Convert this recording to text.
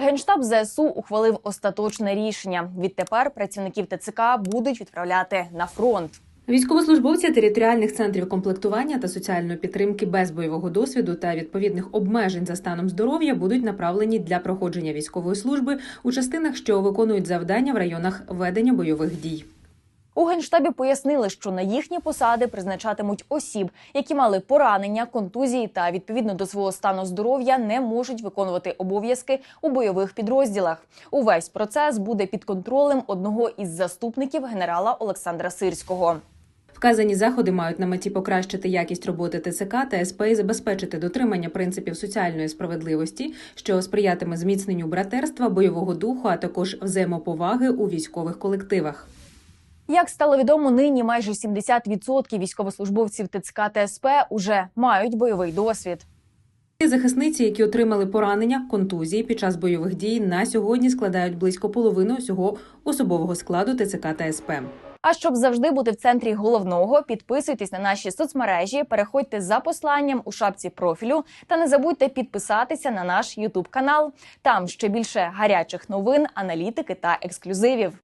Генштаб ЗСУ ухвалив остаточне рішення. Відтепер працівників ТЦК будуть відправляти на фронт. Військовослужбовці територіальних центрів комплектування та соціальної підтримки без бойового досвіду та відповідних обмежень за станом здоров'я будуть направлені для проходження військової служби у частинах, що виконують завдання в районах ведення бойових дій. У генштабі пояснили, що на їхні посади призначатимуть осіб, які мали поранення, контузії та відповідно до свого стану здоров'я не можуть виконувати обов'язки у бойових підрозділах. Увесь процес буде під контролем одного із заступників генерала Олександра Сирського. Вказані заходи мають на меті покращити якість роботи ТЦК та СП і забезпечити дотримання принципів соціальної справедливості, що сприятиме зміцненню братерства, бойового духу, а також взаємоповаги у військових колективах. Як стало відомо, нині майже 70% військовослужбовців ТЦК та СП уже мають бойовий досвід. Захисниці, які отримали поранення, контузії під час бойових дій, на сьогодні складають близько половини усього особового складу ТЦК та СП. А щоб завжди бути в центрі головного, підписуйтесь на наші соцмережі, переходьте за посланням у шапці профілю та не забудьте підписатися на наш Ютуб канал. Там ще більше гарячих новин, аналітики та ексклюзивів.